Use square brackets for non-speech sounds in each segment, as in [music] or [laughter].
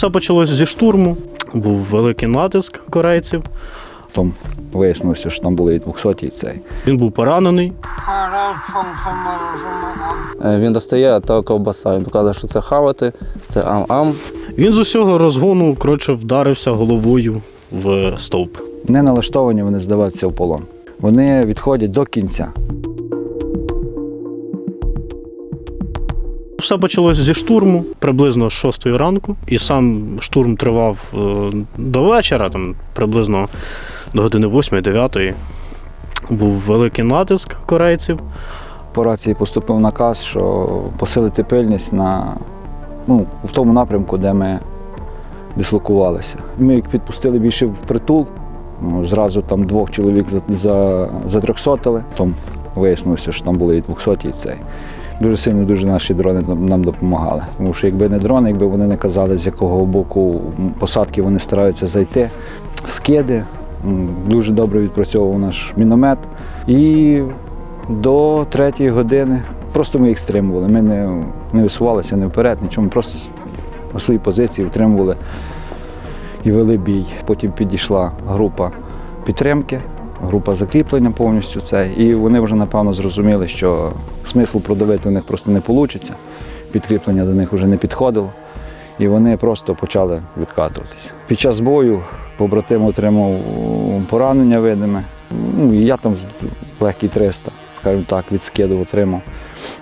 Все почалося зі штурму. Був великий натиск корейців. Потім вияснилося, що там були і 200 і цей. Він був поранений. Е, Він достає та ковбаса. Він показує, що це хавати, це ам-ам. Він з усього розгону коротше, вдарився головою в стовп. Не налаштовані вони здаватися в полон. Вони відходять до кінця. Все почалося зі штурму приблизно з 6 ранку, і сам штурм тривав е, до вечора, там приблизно до години 8-9. Був великий натиск корейців. По рації поступив наказ, що посилити пильність на, ну, в тому напрямку, де ми дислокувалися. Ми їх підпустили більше в притул. ну, Зразу там двох чоловік за, за, затрьохсотили. Вияснилося, що там були і 200 і цей. Дуже сильно дуже наші дрони нам- допомагали. Тому що якби не дрони, якби вони не казали, з якого боку посадки вони стараються зайти, скиди. Дуже добре відпрацьовував наш міномет. І до третьої години просто ми їх стримували. Ми не, не висувалися не вперед, нічого. Просто на своїй позиції утримували і вели бій. Потім підійшла група підтримки, група закріплення повністю це. І вони вже напевно зрозуміли, що смисл продавити у них просто не вийде. Підкріплення до них вже не підходило. І вони просто почали відкатуватися. Під час бою побратим отримав поранення видиме. Ну, і я там легкий 300, скажімо так, від скиду отримав.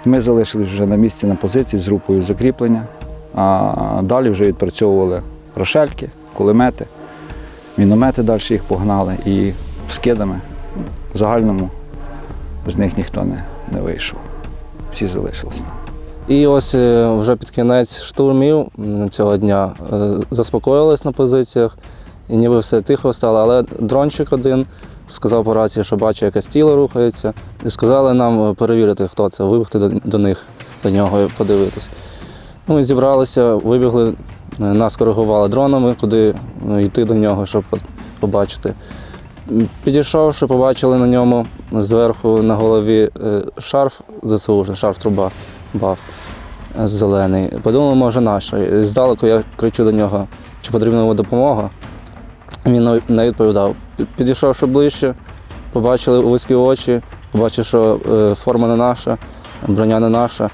Ми залишились вже на місці на позиції з групою закріплення, а далі вже відпрацьовували рошельки, кулемети, міномети далі їх погнали і скидами в загальному з них ніхто не, не вийшов. Всі залишилися. І ось е, вже під кінець штурмів цього дня е, заспокоїлись на позиціях, і ніби все тихо стало, але дрончик один сказав по рації, що бачить, якесь тіло рухається. І сказали нам е, перевірити, хто це, вибігти до, них, до нього і подивитись. Ну, Ми зібралися, вибігли, нас коригували дронами, куди йти до нього, щоб побачити. Підійшовши, побачили на ньому зверху на голові е, шарф ЗСУ, шарф труба баф е, зелений. Подумали, може наш. І Здалеку я кричу до нього, чи потрібна йому допомога. Він не відповідав. Підійшовши ближче, побачили вузькі очі, побачив, що е, форма не наша, броня не наша.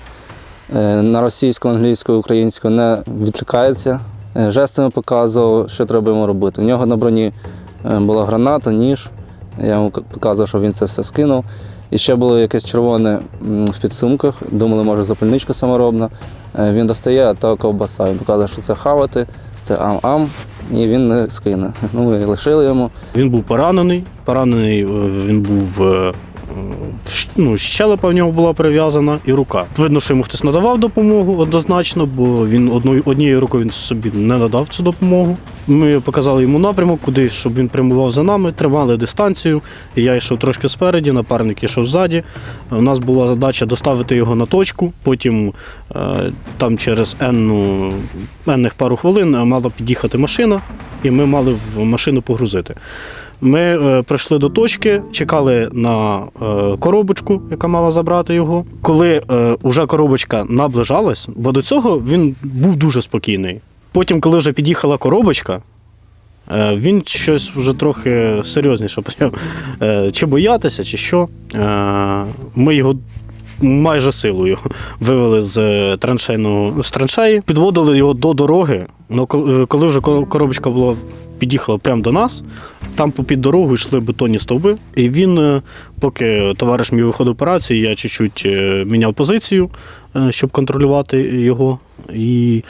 На російську, англійську, українську не відрікається. Жестами показував, що треба йому робити. У нього на броні була граната, ніж. Я йому показував, що він це все скинув. І ще було якесь червоне в підсумках. Думали, може, запальничка саморобна. Е, Він достає та ковбаса. Він показує, що це хавати, це ам-ам, і він не скине. [laughs] Ну, ми лишили йому. Він був поранений. Поранений е, він був. Ну, щелепа в нього була прив'язана і рука. Видно, що йому хтось надавав допомогу однозначно, бо він одною, однією рукою він собі не надав цю допомогу. Ми показали йому напрямок, куди, щоб він прямував за нами, тримали дистанцію. Я йшов трошки спереді, напарник йшов ззаді. У нас була задача доставити його на точку. Потім е, там через енну, енних пару хвилин е, мала під'їхати машина, і ми мали в машину погрузити. Ми е, прийшли до точки, чекали на е, коробочку, яка мала забрати його. Коли е, вже коробочка наближалась, бо до цього він був дуже спокійний. Потім, коли вже під'їхала коробочка, е, він щось вже трохи серйозніше почав е, чи боятися, чи що. Е, ми його майже силою вивели з траншейну з траншеї, підводили його до дороги. Ну, коли е, вже коробочка була під'їхала прямо до нас, там попід дорогу йшли бетонні стовби. І він, е, поки товариш мій виходив операції, я чуть-чуть е, міняв позицію, е, щоб контролювати його. І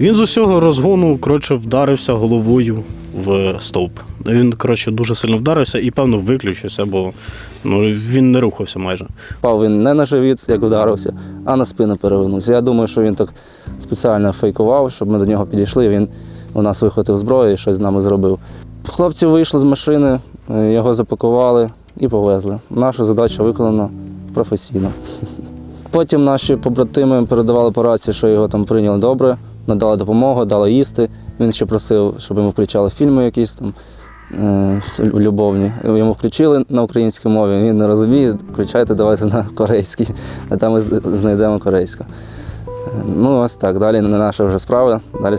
він з усього розгону коротше, вдарився головою в стовп. Він коротше, дуже сильно вдарився і, певно, виключився, бо ну, він не рухався майже. Впав він не на живіт, як вдарився, а на спину перевернувся. Я думаю, що він так спеціально фейкував, щоб ми до нього підійшли. Він у нас вихватив зброю і щось з нами зробив. Хлопці вийшли з машини, е, його запакували і повезли. Наша задача виконана професійно. [laughs] Потім наші побратими передавали по рації, що його там прийняли добре, надали допомогу, дали їсти. Він ще просив, щоб йому включали фільми якісь там е, любовні. Йому включили на українській мові, він не розуміє, включайте, давайте на корейській, а там ми знайдемо корейську. Ну, ось так. Далі не наша вже справа. Далі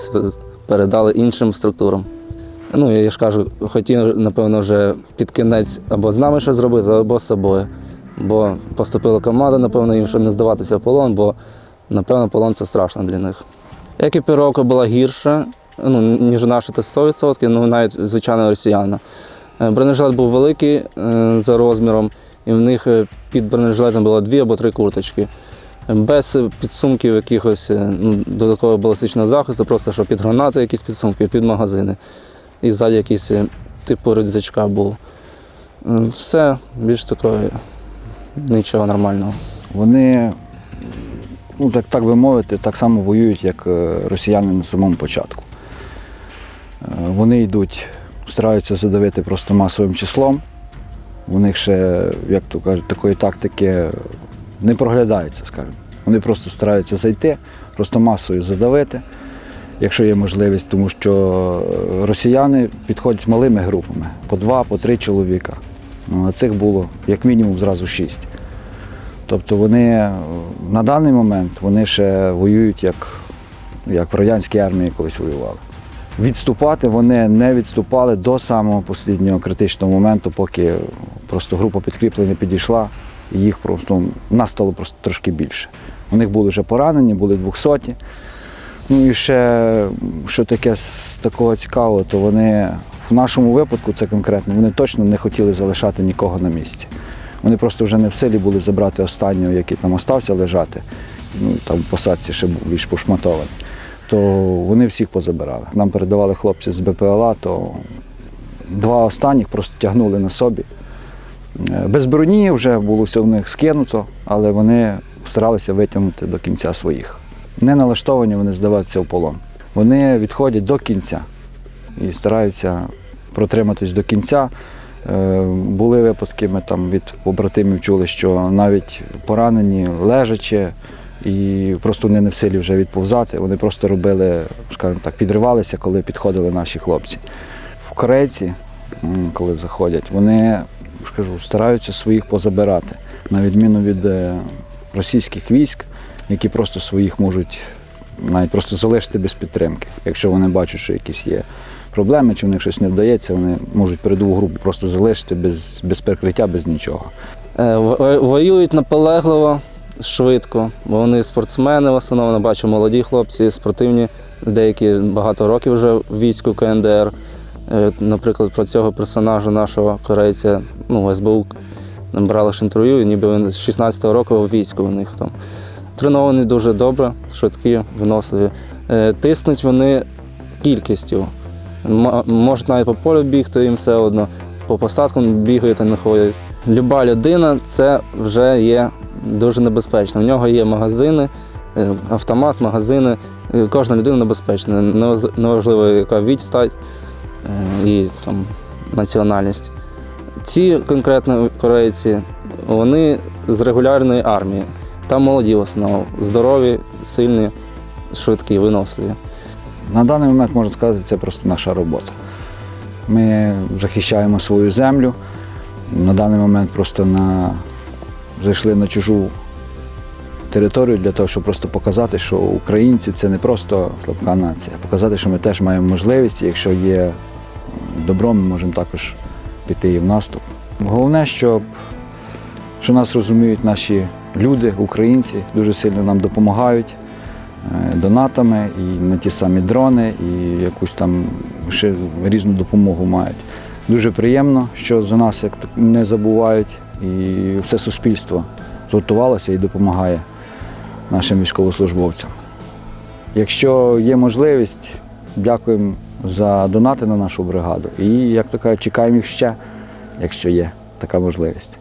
передали іншим структурам. Ну, я ж кажу, хотів, напевно, вже під кінець або з нами щось зробити, або з собою. Бо поступила команда, напевно, їм, щоб не здаватися в полон, бо, напевно, полон це страшно для них. Екіпіровка була гірша, ну, ніж наша, це 100%, ну навіть звичайно росіяна. Е, Бронежилет був великий е, за розміром, і в них е, під бронежилетом було дві або три курточки. Без підсумків якихось ну, додаткового балістичного захисту, просто що під гранати якісь підсумки, під магазини. І ззаді якийсь типу рюкзачка був. Все більш такого нічого нормального. Вони, ну так, так би мовити, так само воюють, як е, росіяни на самому початку. Е, Вони йдуть, стараються задавити просто масовим числом. У них ще, як то кажуть, такої тактики не проглядається, скажімо. Вони просто стараються зайти, просто масою задавити, якщо є можливість, тому що е, росіяни підходять малими групами по два, по три чоловіка. Ну, А цих було як мінімум зразу шість. Тобто вони е, на даний момент вони ще воюють як, як в радянській армії колись воювали. Відступати вони не відступали до самого останнього критичного моменту, поки просто група підкріплення підійшла, і їх просто нас стало просто трошки більше. У них були вже поранені, були двохсоті. Ну і ще, що таке з такого цікавого, то вони в нашому випадку, це конкретно, вони точно не хотіли залишати нікого на місці. Вони просто вже не в силі були забрати останнього, який там остався лежати. Ну, там в посадці ще був більш пошматований. То вони всіх позабирали. Нам передавали хлопці з БПЛА, то два останніх просто тягнули на собі. Е, Без броні вже було все в них скинуто, але вони старалися витягнути до кінця своїх. Не налаштовані вони здаватися в полон. Вони відходять до кінця і стараються протриматись до кінця. Е, Були випадки, ми там від побратимів чули, що навіть поранені, лежачи, і просто вони не в силі вже відповзати. Вони просто робили, скажімо так, підривалися, коли підходили наші хлопці. В корейці, коли заходять, вони скажу, стараються своїх позабирати, на відміну від е, російських військ, які просто своїх можуть навіть просто залишити без підтримки. Якщо вони бачать, що якісь є проблеми, чи в них щось не вдається, вони можуть передову групу просто залишити без, без прикриття, без нічого. Е, Воюють наполегливо, швидко, вони спортсмени в основному, бачу молоді хлопці, спортивні, деякі багато років вже в війську КНДР. Е, Наприклад, про цього персонажа нашого корейця, ну, СБУ брали ж інтерв'ю, і ніби він з 16-го року в війську у них там. Треновані дуже добре, швидкі, виносливі. Е, Тиснуть вони кількістю. Можуть навіть по полю бігти їм все одно, по посадкам бігають а не ходять. Люба людина це вже є дуже небезпечно. У нього є магазини, е, автомат, магазини. Кожна людина небезпечна. Неважливо, яка відстать е, і там, національність. Ці конкретно корейці, вони з регулярної армії. Там молоді в основному, здорові, сильні, швидкі, виносливі. На даний момент можна сказати, це просто наша робота. Ми захищаємо свою землю. На даний момент просто на... зайшли на чужу територію для того, щоб просто показати, що українці це не просто слабка нація, а показати, що ми теж маємо можливість, якщо є добро, ми можемо також піти і в наступ. Головне, щоб що нас розуміють наші люди, українці, дуже сильно нам допомагають донатами і на ті самі дрони, і якусь там ще різну допомогу мають. Дуже приємно, що за нас як не забувають, і все суспільство згуртувалося і допомагає нашим військовослужбовцям. Якщо є можливість, дякуємо за донати на нашу бригаду. І, як то кажуть, чекаємо їх ще, якщо є така можливість.